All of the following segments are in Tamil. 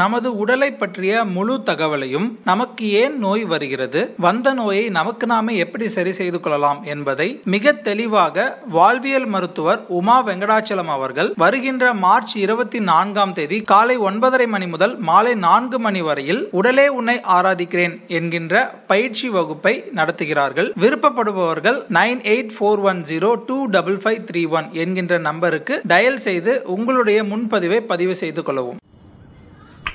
நமது உடலை பற்றிய முழு தகவலையும் நமக்கு ஏன் நோய் வருகிறது? வந்த நோயை நமக்கு நாமே எப்படி சரி செய்து கொள்ளலாம் என்பதை மிக தெளிவாக வாழ்வியல் மருத்துவர் உமா வெங்கடாச்சலம் அவர்கள் வருகின்ற மார்ச் இருபத்தி நான்காம் தேதி காலை ஒன்பதரை மணி முதல் மாலை நான்கு மணி வரையில் உடலே உன்னை ஆராதிக்கிறேன் என்கின்ற பயிற்சி வகுப்பை நடத்துகிறார்கள். விருப்பப்படுபவர்கள் nine eight four one zero two double five three one என்கின்ற நம்பருக்கு டயல் செய்து உங்களுடைய முன்பதிவை பதிவு செய்து கொள்ளவும்.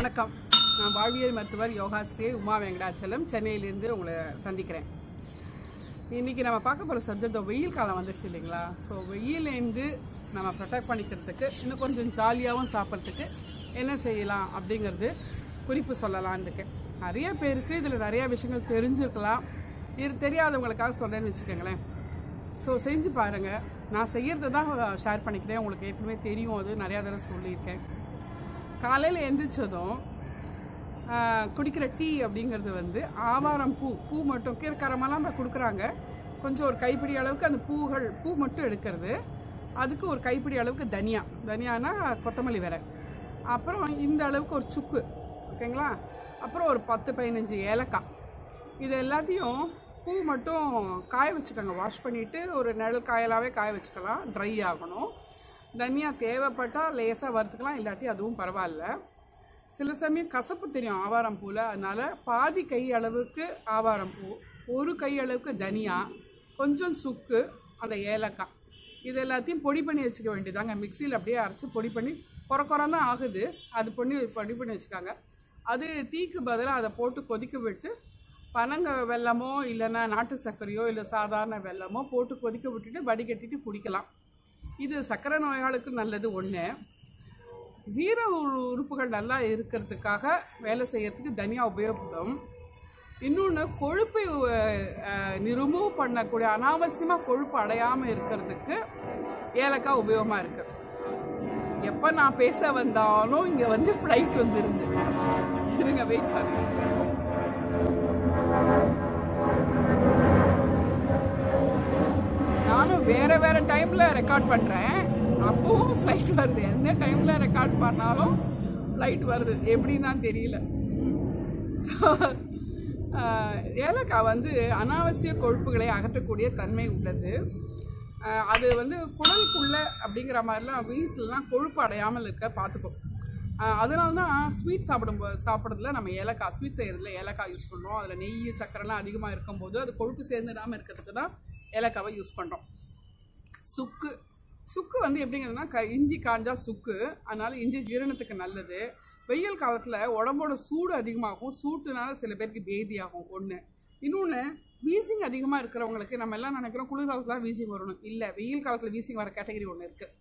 வணக்கம். நான் வாழ்வியல் மருத்துவர் யோகாஸ்ரீ உமா வெங்கடாச்சலம். சென்னையிலேருந்து உங்களை சந்திக்கிறேன். இன்றைக்கி நம்ம பார்க்க போகிற சப்ஜெக்ட் வெயில் காலம் வந்துருச்சு இல்லைங்களா? ஸோ வெயிலேருந்து நம்ம ப்ரொடெக்ட் பண்ணிக்கிறதுக்கு இன்னும் கொஞ்சம் ஜாலியாகவும் சாப்பிட்றதுக்கு என்ன செய்யலாம் அப்படிங்கிறது குறிப்பு சொல்லலான்னு இருக்கேன். நிறைய பேருக்கு இதில் நிறையா விஷயங்கள் தெரிஞ்சிருக்கலாம். இது தெரியாதவங்களுக்காக சொல்கிறேன்னு வச்சுக்கோங்களேன். ஸோ செஞ்சு பாருங்கள் நான் செய்கிறது தான் ஷேர் பண்ணிக்கிறேன். உங்களுக்கு ஏற்கனவே தெரியும். அது நிறையா தடவை சொல்லியிருக்கேன். காலையில் எந்திரிச்சதும் குடிக்கிற டீ அப்படிங்கிறது வந்து ஆவாரம் பூ பூ மட்டும் கீழ்காரமெல்லாம் தான் கொடுக்குறாங்க. கொஞ்சம் ஒரு கைப்பிடி அளவுக்கு அந்த பூகள் பூ மட்டும் எடுக்கிறது. அதுக்கு ஒரு கைப்பிடி அளவுக்கு தனியா. தனியானா கொத்தமல்லி விரை அப்புறம் இந்த அளவுக்கு ஒரு சுக்கு ஓகேங்களா? அப்புறம் ஒரு பத்து பதினஞ்சு ஏலக்காய். இது எல்லாத்தையும் பூ மட்டும் காய வச்சுக்கோங்க. வாஷ் பண்ணிவிட்டு ஒரு நிழல் காயலாகவே காய வச்சுக்கலாம். ட்ரை ஆகணும். தனியாக தேவைப்பட்டால் லேசாக வறுத்துக்கலாம் இல்லாட்டி அதுவும் பரவாயில்ல. சில சமயம் கசப்பு தெரியும் ஆவாரம் பூவில் அதனால் பாதி கை அளவுக்கு ஆவாரம் பூ ஒரு கை அளவுக்கு தனியா கொஞ்சம் சுக்கு அந்த ஏலக்காய். இது எல்லாத்தையும் பொடி பண்ணி வச்சுக்க வேண்டியதாங்க. மிக்சியில் அப்படியே அரைச்சி பொடி பண்ணி குறை குறம் தான் ஆகுது. அது பண்ணி பொடி பண்ணி வச்சுக்காங்க. அது டீக்கு பதிலாக அதை போட்டு கொதிக்க விட்டு பனங்க வெல்லமோ இல்லைன்னா நாட்டு சர்க்கரையோ இல்லை சாதாரண வெல்லமோ போட்டு கொதிக்க விட்டுட்டு வடிகட்டிட்டு குடிக்கலாம். இது சர்க்கரை நோயாளுக்கு நல்லது ஒன்று ஜீரோ உறுப்புகள் நல்லா இருக்கிறதுக்காக வேலை செய்யறதுக்கு தனியாக உபயோகப்படும். இன்னொன்று கொழுப்பை ரிமூவ் பண்ணக்கூடிய அனாவசியமாக கொழுப்பு அடையாமல் இருக்கிறதுக்கு ஏலக்காய் உபயோகமாக இருக்குது எப்போ நான் பேச வந்தாலும் இங்கே வந்து ஃப்ளைட் வந்துருந்து இருங்க வெயிட் பண்ணுங்க. வேற வேற டைம்ல ரெக்கார்ட் பண்றேன். அப்பவும் ஃப்ளைட் வருது. எந்த டைம்ல ரெக்கார்ட் பண்ணாலும் ஃப்ளைட் வருது. எப்படின்னு தெரியல. ஸோ ஏலக்காய் வந்து அனாவசிய கொழுப்புகளை அகற்றக்கூடிய தன்மை உள்ளது. அது வந்து குடலுக்குள்ள அப்படிங்கிற மாதிரிலாம் வீஸ்லாம் கொழுப்பு அடையாமல் இருக்க பார்த்துக்கும். அதனால தான் ஸ்வீட் சாப்பிடும்போது சாப்பிட்றதுல நம்ம ஏலக்காய் ஸ்வீட் செய்கிறதுல ஏலக்காய் யூஸ் பண்ணுறோம். அதில் நெய் சக்கரைலாம் அதிகமாக இருக்கும்போது அது கொழுப்பு சேர்ந்துடாமல் இருக்கிறதுக்கு தான் ஏலக்காவை யூஸ் பண்ணுறோம் சுக்கு. சுக்கு வந்து எப்படிங்கிறதுனா க இஞ்சி காஞ்சா சுக்கு. அதனால இஞ்சி ஜீரணத்துக்கு நல்லது. வெயில் காலத்தில் உடம்போட சூடு அதிகமாகும். சூட்டுனால சில பேருக்கு பேதி ஆகும் ஒன்று இன்னொன்று வீசிங் அதிகமாக இருக்கிறவங்களுக்கு நம்ம எல்லாம் நினைக்கிறோம் குளிர் காலத்தில் தான் வீசிங் வரணும். இல்லை வெயில் காலத்தில் வீசிங் வர கேட்டகரி ஒன்று இருக்குது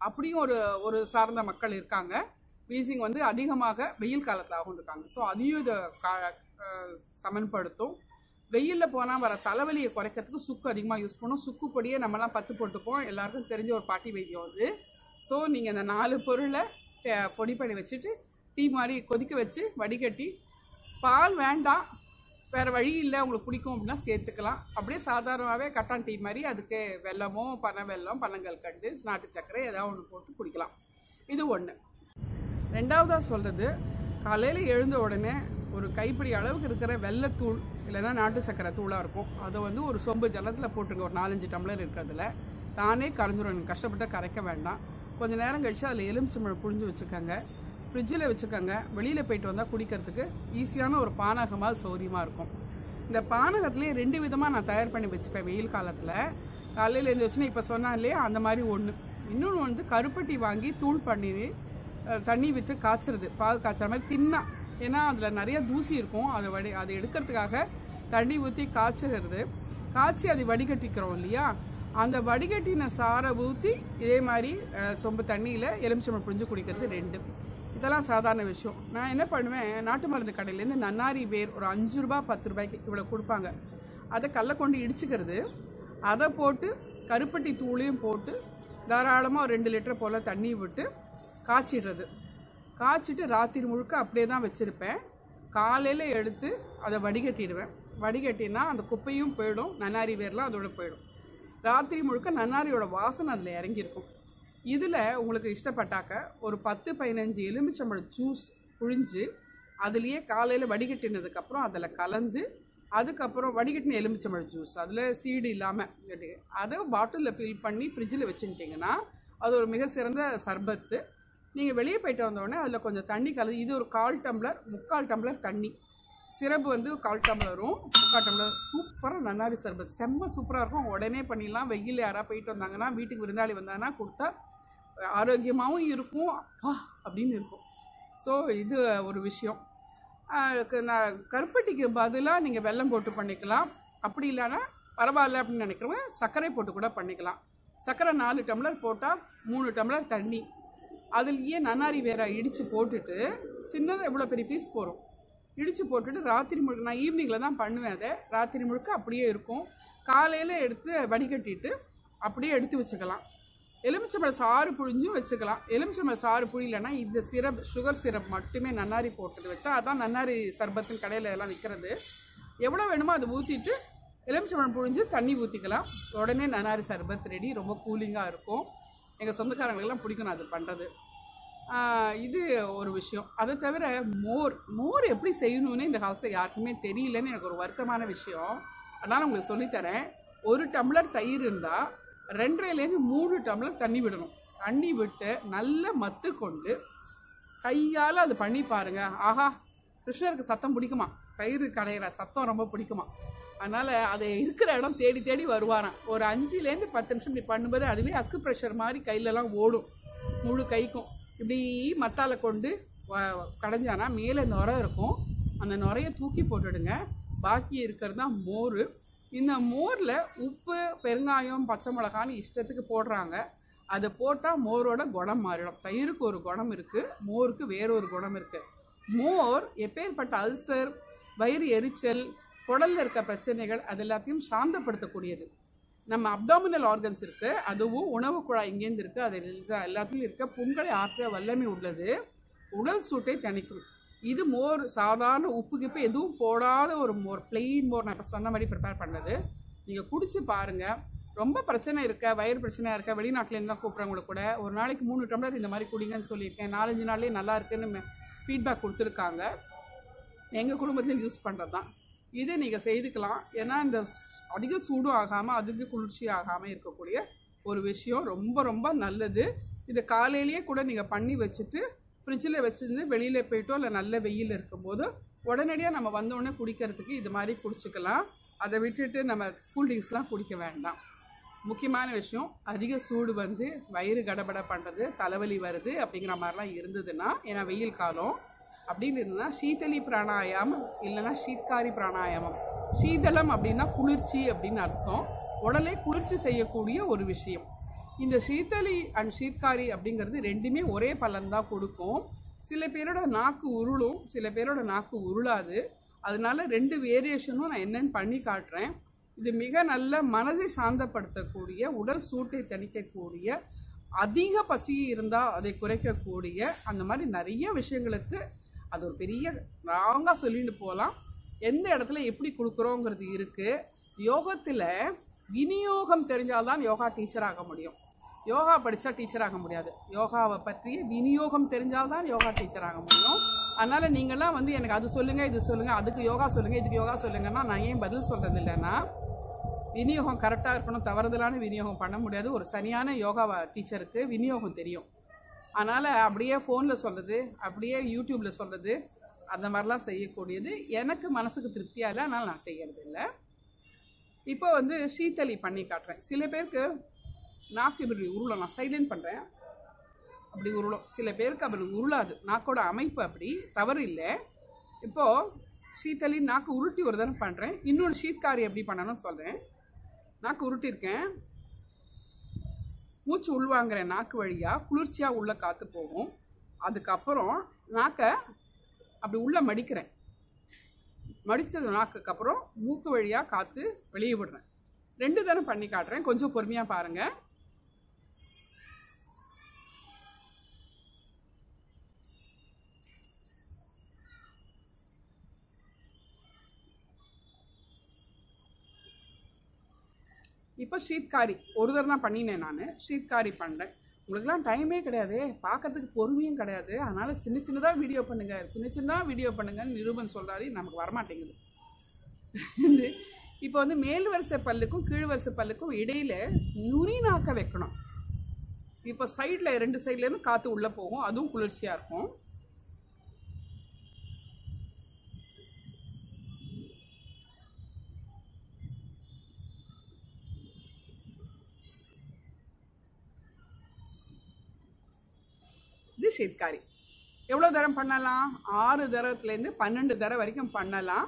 அப்படியும் ஒரு ஒரு சார்ந்த மக்கள் இருக்காங்க. வீசிங் வந்து அதிகமாக வெயில் காலத்தில் ஆகும் இருக்காங்க. ஸோ அதையும் இதை கா சமன்படுத்தும். வெயிலில் போனால் வர தலைவலியை குறைக்கிறதுக்கு சுக்கு அதிகமாக யூஸ் பண்ணும் சுக்கு பொடியை நம்மலாம் பத்து போட்டுப்போம் எல்லாருக்கும் தெரிஞ்ச ஒரு பாட்டி வைத்தியம் அது ஸோ நீங்கள் இந்த நாலு பொருளை பொடி பண்ணி வச்சுட்டு டீ மாதிரி கொதிக்க வச்சு வடிகட்டி பால் வேண்டாம். வேறு வழி இல்லை. உங்களுக்கு பிடிக்கும் அப்படின்னா சேர்த்துக்கலாம். அப்படியே சாதாரணமாகவே கட்டான் டீ மாதிரி அதுக்கு வெள்ளமோ பனை வெல்லம் பனங்கள் கண்டு நாட்டு சர்க்கரை ஏதாவது ஒன்று போட்டு குடிக்கலாம். இது ஒன்று ரெண்டாவதாக சொல்கிறது காலையில் எழுந்த உடனே ஒரு கைப்பிடி அளவுக்கு இருக்கிற வெள்ளத்தூள் இல்லைன்னா நாட்டு சக்கரை தூளாக இருக்கும். அதை வந்து ஒரு சொம்பு ஜலத்தில் போட்டுங்க ஒரு நாலஞ்சு டம்ளர் இருக்கிறதுல. தானே கரைஞ்சிரும் கஷ்டப்பட்டு கரைக்க வேண்டாம். கொஞ்ச நேரம் கழித்து அதில் எலுமிச்சம்பழம் புழிஞ்சு வச்சுக்கோங்க. ஃப்ரிட்ஜில் வச்சுக்கோங்க. வெளியில் போயிட்டு வந்தால் குடிக்கிறதுக்கு ஈஸியான ஒரு பானகமாக சௌரியமாக இருக்கும். இந்த பானகத்துலேயே ரெண்டு விதமாக நான் தயார் பண்ணி வச்சுப்பேன் வெயில் காலத்தில். காலையில் எழுந்திரிச்சுன்னா இப்போ சொன்னாலே இல்லையா அந்த மாதிரி ஒன்று இன்னொன்று வந்து கருப்பட்டி வாங்கி தூள் பண்ணி தண்ணி விட்டு காய்ச்சறது பால் காய்ச்சற மாதிரி தின்னா. ஏன்னா அதில் நிறைய தூசி இருக்கும். அதை வடி அதை எடுக்கிறதுக்காக தண்ணி ஊற்றி காய்ச்சுகிறது. காய்ச்சி அதை வடிகட்டிக்கிறோம் இல்லையா? அந்த வடிகட்டின சாரை ஊற்றி இதே மாதிரி சொம்பு தண்ணியில் எலுமிச்சம்பழம் புரிஞ்சு குடிக்கிறது ரெண்டு. இதெல்லாம் சாதாரண விஷயம். நான் என்ன பண்ணுவேன்? நாட்டு மருந்து கடையிலேருந்து நன்னாரி வேர் ஒரு அஞ்சு ரூபா பத்து ரூபாய்க்கு இவ்வளோ கொடுப்பாங்க. அதை கல்லை கொண்டு இடிச்சுக்கிறது. அதை போட்டு கருப்பட்டி தூளையும் போட்டு தாராளமாக ஒரு ரெண்டு லிட்டர் போல் தண்ணி விட்டு காய்ச்சிடுறது. காய்ச்சிட்டு ராத்திரி முழுக்க அப்படியே தான் வச்சுருப்பேன். காலையில் எடுத்து அதை வடிகட்டிடுவேன். வடிகட்டினா அந்த குப்பையும் போயிடும் நன்னாரி வேர்லாம் அதோட போயிடும். ராத்திரி முழுக்க நன்னாரியோட வாசனை அதில் இறங்கியிருக்கும். இதில் உங்களுக்கு இஷ்டப்பட்டாக்க ஒரு பத்து பதினஞ்சு எலுமிச்சம்பழ ஜூஸ் புழிஞ்சு அதுலேயே காலையில் வடிகட்டினதுக்கப்புறம் அதில் கலந்து அதுக்கப்புறம் வடிகட்டின எலுமிச்சம்பழம் ஜூஸ் அதில் சீடு இல்லாமல் அதை பாட்டிலில் ஃபில் பண்ணி ஃப்ரிட்ஜில் வச்சுக்கிட்டிங்கன்னா அது ஒரு மிக சிறந்த சர்பத்து. நீங்கள் வெளியே போயிட்டு வந்தோடனே அதில் கொஞ்சம் தண்ணி கலந்து இது ஒரு கால் டம்ளர் முக்கால் டம்ளர் தண்ணி. சிரப்பு வந்து கால் டம்ளரும் முக்கால் டம்ளர். சூப்பராக நன்னாரி சர்பத் செம்ம சூப்பராக இருக்கும். உடனே பண்ணிடலாம். வெயில் யாராக போயிட்டு வந்தாங்கன்னா வீட்டுக்கு விருந்தாளி வந்தாங்கன்னா கொடுத்தா ஆரோக்கியமாகவும் இருக்கும். அப்பா! அப்படின்னு இருக்கும். ஸோ இது ஒரு விஷயம். நான் கருப்பட்டிக்கு பதிலாக நீங்கள் வெள்ளம் போட்டு பண்ணிக்கலாம். அப்படி இல்லைன்னா பரவாயில்ல அப்படின்னு நினைக்கிறவங்க சர்க்கரை போட்டு கூட பண்ணிக்கலாம். சர்க்கரை நாலு டம்ளர் போட்டால் மூணு டம்ளர் தண்ணி. அதுலேயே நன்னாரி வேற இடித்து போட்டுட்டு சின்னதாக எவ்வளோ பெரிய பீஸ் போகிறோம் இடித்து போட்டுட்டு ராத்திரி முழுக்க நான் ஈவினிங்கில் தான் பண்ணுவேன் அதை. ராத்திரி முழுக்க அப்படியே இருக்கும். காலையில் எடுத்து வடிகட்டிட்டு அப்படியே எடுத்து வச்சுக்கலாம். எலுமிச்சம்பழம் சாறு புழிஞ்சும் வச்சுக்கலாம். எலுமிச்சம்பழம் சாறு புழியலன்னா இந்த சிரப் சுகர் சிரப் மட்டுமே நன்னாரி போட்டது வச்சா அதான் நன்னாரி சர்பத்துன்னு கடையில் எல்லாம் விற்கிறது எவ்வளோ வேணுமோ அதை ஊற்றிட்டு எலுமிச்சம்பழம் புழிஞ்சு தண்ணி ஊற்றிக்கலாம் உடனே நன்னாரி சர்பத் ரெடி ரொம்ப கூலிங்காக இருக்கும். எங்கள் சொந்தக்காரங்களுக்கெல்லாம் பிடிக்கும் நான் அது பண்ணுறது இது ஒரு விஷயம். அதை தவிர மோர் மோர் எப்படி செய்யணும்னு இந்த காலத்தில் யாருக்குமே தெரியலன்னு எனக்கு ஒரு வருத்தமான விஷயம். அதனால் உங்களுக்கு சொல்லித்தரேன் ஒரு டம்ளர் தயிர் இருந்தால் ரெண்டரைலேருந்து மூணு டம்ளர் தண்ணி விடணும். தண்ணி விட்டு நல்லா மத்து கொண்டு கையால் அது பண்ணி பாருங்கள் ஆஹா கிருஷ்ணருக்கு சத்தம் பிடிக்குமா? தயிர் கடையிற சத்தம் ரொம்ப பிடிக்குமா? அதனால் அதை இருக்கிற இடம் தேடி தேடி வருவாராம். ஒரு அஞ்சுலேருந்து பத்து நிமிஷம் இப்படி பண்ணும்போது அதுவே அக்கு ப்ரெஷர் மாதிரி கையிலலாம் ஓடும். முழு கைக்கும். இப்படி மத்தால கொண்டு வ- கடைஞ்சானா மேலே நுரை இருக்கும். அந்த நுரைய தூக்கி போட்டுடுங்க. பாக்கி இருக்கிறது தான் மோர். இந்த மோரில் உப்பு பெருங்காயம் பச்சை மிளகான்னு இஷ்டத்துக்கு போடுறாங்க. அதை போட்டால் மோரோட குணம் மாறிடும். தயிருக்கு ஒரு குணம் இருக்குது மோருக்கு வேறொரு குணம் இருக்குது மோர் எப்பேற்பட்ட அல்சர் வயிறு எரிச்சல் குடலில் இருக்க பிரச்சனைகள் அது எல்லாத்தையும் சாந்தப்படுத்தக்கூடியது. நம்ம அப்டாமினல் ஆர்கன்ஸ் இருக்கு அதுவும் உணவு குழாய் இங்கேருந்து இருக்கு அது எல்லா- இருக்க புண்களை ஆற்ற வல்லமை உள்ளது. உடல் சூட்டை தணிக்கும். இது மோர் சாதாரண உப்பு கிப்பு எதுவும் போடாத ஒரு மோர் பிளெயின் மோர் நான் இப்போ சொன்ன மாதிரி ப்ரிப்பேர் பண்ணது. நீங்கள் குடிச்சு பாருங்க. ரொம்ப பிரச்சனை இருக்க வயிறு பிரச்சனையாக இருக்க வெளிநாட்டிலேருந்து தான் கூப்பிட்றவங்களுக்கு கூட ஒரு நாளைக்கு மூணு டம்ளர் இந்த மாதிரி குடிங்கன்னு சொல்லியிருக்கேன். நாலஞ்சு நாள்லேயே நல்லா இருக்குன்னு ஃபீட்பேக் கொடுத்துருக்காங்க. எங்கள் குடும்பத்துலேயும் யூஸ் பண்ணுறது தான் இதை நீங்கள் செய்துக்கலாம். ஏன்னா இந்த அதிக சூடும் ஆகாமல் அதிக குளிர்ச்சி ஆகாமல் இருக்கக்கூடிய ஒரு விஷயம். ரொம்ப ரொம்ப நல்லது. இதை காலையிலேயே கூட நீங்கள் பண்ணி வச்சுட்டு ஃப்ரிட்ஜில் வச்சுருந்து வெளியில் போயிட்டோ இல்லை நல்ல வெயில் இருக்கும்போது உடனடியாக நம்ம வந்தோடனே குடிக்கிறதுக்கு இது மாதிரி குடிச்சுக்கலாம். அதை விட்டுட்டு நம்ம கூல்ட்ரிங்க்ஸ்லாம் குடிக்க வேண்டாம். முக்கியமான விஷயம் அதிக சூடு வந்து வயிறு கடபட பண்ணுறது தலைவலி வருது அப்படிங்கிற மாதிரிலாம் இருந்ததுன்னா ஏன்னா வெயில் காலம் அப்படின்னு இருந்ததுன்னா சீதளி பிராணாயாமம் இல்லைன்னா சீத்காரி பிராணாயாமம். சீதளம் அப்படின்னா குளிர்ச்சி அப்படின்னு அர்த்தம். உடலை குளிர்ச்சி செய்யக்கூடிய ஒரு விஷயம். இந்த சீத்தளி அண்ட் சீத்காரி அப்படிங்கிறது ரெண்டுமே ஒரே பலன் தான் கொடுக்கும். சில பேரோட நாக்கு உருளும் சில பேரோட நாக்கு உருளாது. அதனால ரெண்டு வேரியேஷனும் நான் என்னென்னு பண்ணி காட்டுறேன். இது மிக நல்ல மனதை சாந்தப்படுத்தக்கூடிய உடல் சூட்டை தணிக்கக்கூடிய அதிக பசி இருந்தால் அதை குறைக்கக்கூடிய அந்த மாதிரி நிறைய விஷயங்களுக்கு அது ஒரு பெரிய ராங்காக சொல்லிட்டு போகலாம். எந்த இடத்துல எப்படி கொடுக்குறோங்கிறது இருக்குது யோகத்தில் விநியோகம் தெரிஞ்சால்தான் யோகா டீச்சர் ஆக முடியும். யோகா படித்தா டீச்சர் ஆக முடியாது. யோகாவை பற்றிய விநியோகம் தெரிஞ்சால்தான் யோகா டீச்சர் ஆக முடியும். அதனால் நீங்கள்லாம் வந்து எனக்கு அது சொல்லுங்கள் இது சொல்லுங்கள் அதுக்கு யோகா சொல்லுங்கள் இதுக்கு யோகா சொல்லுங்கன்னா நான் ஏன் பதில் சொல்கிறது இல்லைன்னா விநியோகம் கரெக்டாக இருக்கணும் தவறுதலான விநியோகம் பண்ண முடியாது. ஒரு சரியான யோகா டீச்சருக்கு விநியோகம் தெரியும். அதனால் அப்படியே ஃபோனில் சொல்கிறது அப்படியே யூடியூப்பில் சொல்கிறது அந்த மாதிரிலாம் செய்யக்கூடியது. எனக்கு மனசுக்கு திருப்தியாக இல்லை அதனால் நான் செய்கிறது இல்லை. இப்போ வந்து சீத்தளி பண்ணி காட்டுறேன். சில பேருக்கு நாக்கு இப்படி உருளும் நான் சைலண்ட் பண்ணுறேன் அப்படி உருளும். சில பேருக்கு அப்படி உருளாது. நாக்கோட அமைப்பு அப்படி தவறு இல்லை. இப்போது சீத்தளி நாக்கு உருட்டி ஒரு தடவை பண்ணுறேன் இன்னொரு ஷீத்காரி எப்படி பண்ணணும்னு சொல்கிறேன் நாக்கு உருட்டியிருக்கேன். மூச்சு உள்வாங்குறேன் நாக்கு வழியாக குளிர்ச்சியாக உள்ளே காற்று போகும். அதுக்கப்புறம் நாக்கை அப்படி உள்ளே மடிக்கிறேன். மடித்தது நாக்குக்கு அப்புறம் மூக்கு வழியாக காற்று வெளியே விடுறேன். ரெண்டு தரம் பண்ணி காட்டுறேன். கொஞ்சம் பொறுமையாக பாருங்கள் இப்போ ஷீத்காரி ஒரு தடவை தான் பண்ணினேன் நான். ஷீத்காரி பண்ணுறேன் உங்களுக்குலாம் டைமே கிடையாது. பார்க்கறதுக்கு பொறுமையும் கிடையாது. அதனால் சின்ன சின்னதாக வீடியோ பண்ணுங்கள் சின்ன சின்னதாக வீடியோ பண்ணுங்கன்னு நிரூபன் சொல்கிறாரு நமக்கு வரமாட்டேங்குது. இது இப்போ வந்து மேல் வரிசை பல்லுக்கும் கீழ் வரிசை பல்லுக்கும் இடையில் நுனி நாக்க வைக்கணும். இப்போ சைடில் ரெண்டு சைட்லேருந்து காற்று உள்ளே போகும். அதுவும் குளிர்ச்சியாக இருக்கும். இது எவ்வளோ தரம் பண்ணலாம்? ஆறு தரத்துலேருந்து பன்னெண்டு தரம் வரைக்கும் பண்ணலாம்.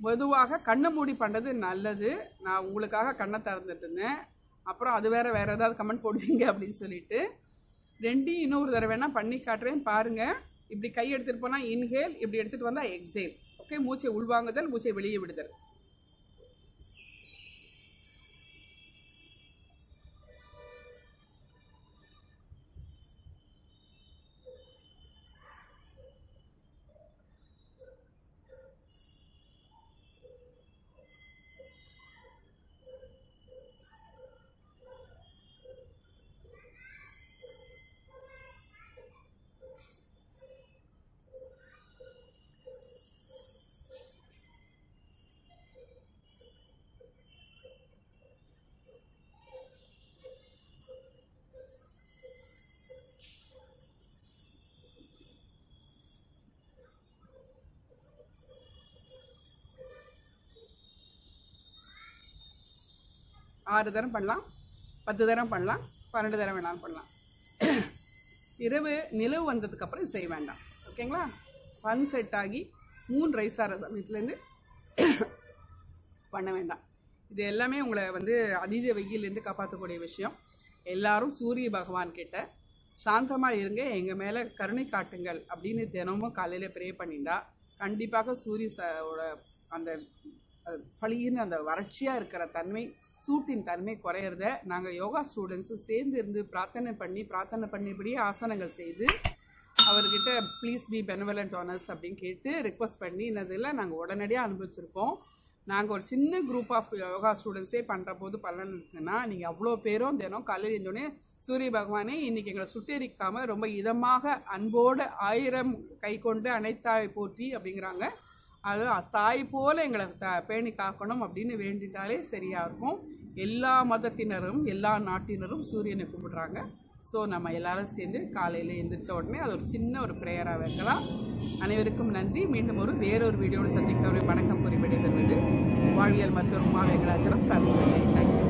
பொதுவாக கண்ணை மூடி பண்ணுறது நல்லது. நான் உங்களுக்காக கண்ணை திறந்துட்டு இருந்தேன். அப்புறம் அது வேறு வேறு ஏதாவது கமெண்ட் போடுவீங்க அப்படின்னு சொல்லிட்டு. ரெண்டையும் இன்னொரு தடவை வேணால் பண்ணி காட்டுறேன். பாருங்கள் இப்படி கை எடுத்துகிட்டு போனால் இன்ஹேல் இப்படி எடுத்துகிட்டு வந்தால் எக்ஸேல் ஓகே மூச்சை உள்வாங்குதல் மூச்சை வெளியே விடுதல். ஆறு தரம் பண்ணலாம் பத்து தரம் பண்ணலாம் பன்னெண்டு தரம் வேணாலும் பண்ணலாம். இரவு நிலவு வந்ததுக்கப்புறம் செய்ய வேண்டாம். ஓகேங்களா சன் செட் ஆகி மூணு ரைஸ் ஆகிற சமயத்துலேருந்து பண்ண வேண்டாம். இது எல்லாமே உங்களை வந்து அதீத வெயிலேருந்து காப்பாற்றக்கூடிய விஷயம். எல்லாரும் சூரிய பகவான் கிட்ட சாந்தமாக இருங்க எங்கள் மேலே கருணை காட்டுங்கள் அப்படின்னு தினமும் காலையில் ப்ரே பண்ணிட்டா கண்டிப்பாக சூரிய ச- ஓட அந்த பழியின்னு அந்த வறட்சியாக இருக்கிற தன்மை சூட்டின் தன்மை குறையிறத நாங்கள் யோகா ஸ்டூடெண்ட்ஸும் சேர்ந்து இருந்து பிரார்த்தனை பண்ணி பிரார்த்தனை பண்ணிபடியே ஆசனங்கள் செய்து அவர்கிட்ட ப்ளீஸ் பி பெனவலண்ட் ஓனர்ஸ் அப்படின்னு கேட்டு ரிக்வஸ்ட் பண்ணி இதில் நாங்கள் உடனடியாக அனுபவிச்சிருக்கோம். நாங்கள் ஒரு சின்ன குரூப் ஆஃப் யோகா ஸ்டூடெண்ட்ஸே பண்ணுற போது பலன் இருக்குன்னா நீங்கள் அவ்வளோ பேரும் தினம் காலையில் இருந்தோடனே சூரிய பகவானே இன்றைக்கி எங்களை சுட்டெரிக்காமல் ரொம்ப இதமாக அன்போடு ஆயிரம் கை கொண்டு அனைத்தாய் போற்றி அப்படிங்கிறாங்க. அது தாய் போல எங்களை த பேணி காக்கணும் அப்படின்னு வேண்டிட்டாலே சரியாக இருக்கும் எல்லா மதத்தினரும் எல்லா நாட்டினரும் சூரியனை கும்பிடுறாங்க. ஸோ நம்ம எல்லாரும் சேர்ந்து காலையில் எந்திரிச்ச உடனே அது ஒரு சின்ன ஒரு ப்ரேயராக வைக்கலாம். அனைவருக்கும் நன்றி. மீண்டும் ஒரு வேறொரு வீடியோவில் சந்திக்க ஒரு வணக்கம் கூறி விடைபெறுவது வாழ்வியல் மருத்துவர் உமா வெங்கடாச்சலம் சார் தேங்க்யூ